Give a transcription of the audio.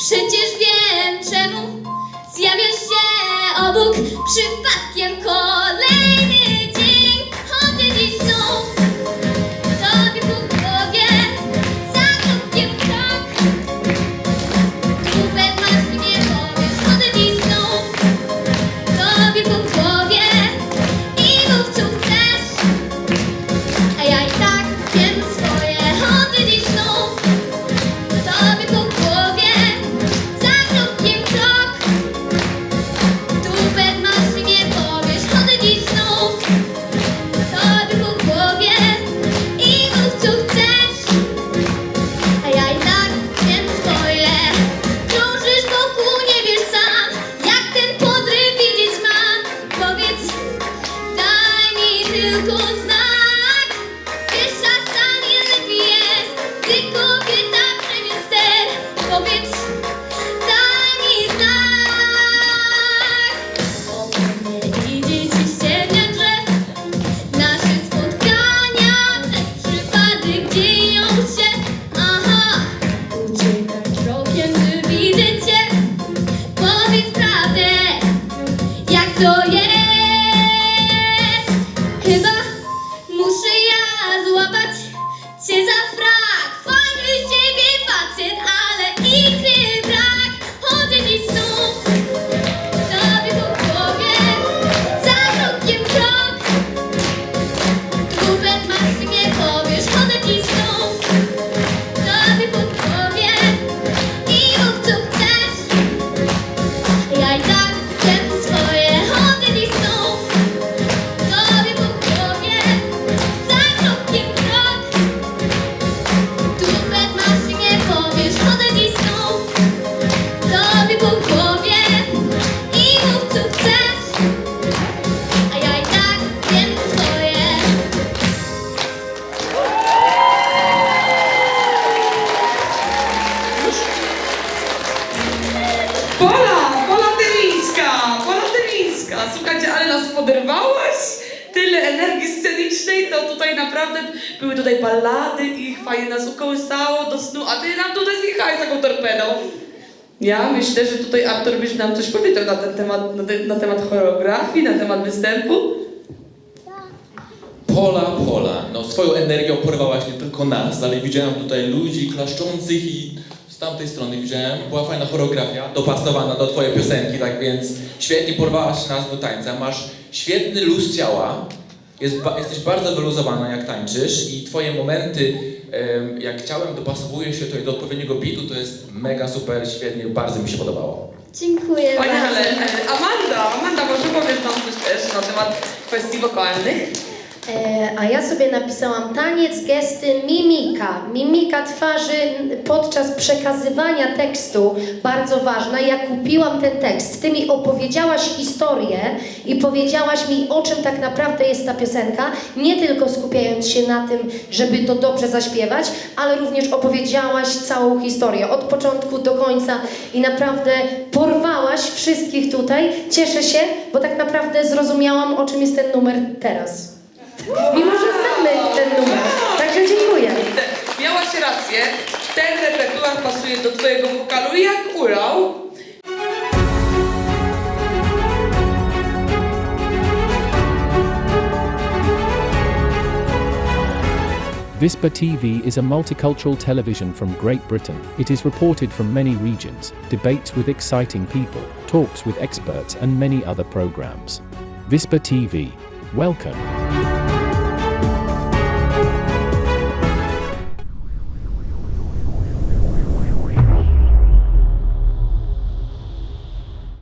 Przecież wiem czemu zjawiasz się obok mi poderwałaś. Tyle energii scenicznej, to tutaj naprawdę były tutaj ballady i fajnie nas ukołysało do snu, a ty nam tutaj zjechałeś taką torpedą. Ja myślę, że tutaj Artur byś nam coś powiedział na ten temat, na, te, na temat choreografii, na temat występu. Pola, Pola, no swoją energią porwałaś nie tylko nas, ale widziałem tutaj ludzi klaszczących i tamtej strony widziałem, była fajna choreografia, dopasowana do twojej piosenki, tak więc świetnie porwałaś nas do tańca, masz świetny luz ciała, jest, ba- jesteś bardzo wyluzowana jak tańczysz i twoje momenty, jak ciałem dopasowuje się tutaj do odpowiedniego bitu, to jest mega super, świetnie, bardzo mi się podobało. Dziękuję Wspaniale. bardzo. E, Amanda, Amanda, może powiesz nam coś też na temat kwestii wokalnych? E, A ja sobie napisałam taniec, gesty, mimika. Mimika twarzy podczas przekazywania tekstu, bardzo ważna. Ja kupiłam ten tekst. Ty mi opowiedziałaś historię i powiedziałaś mi, o czym tak naprawdę jest ta piosenka, nie tylko skupiając się na tym, żeby to dobrze zaśpiewać, ale również opowiedziałaś całą historię, od początku do końca i naprawdę porwałaś wszystkich tutaj. Cieszę się, bo tak naprawdę zrozumiałam, o czym jest ten numer teraz. Mimo, że znamy ten numer. Także dziękuję. Te- Miałaś rację, ten repertuar pasuje do twojego wokalu jak ulał. Vispa TV is a multicultural television from Great Britain. It is reported from many regions, debates with exciting people, talks with experts, and many other programs. Vispa TV. Welcome.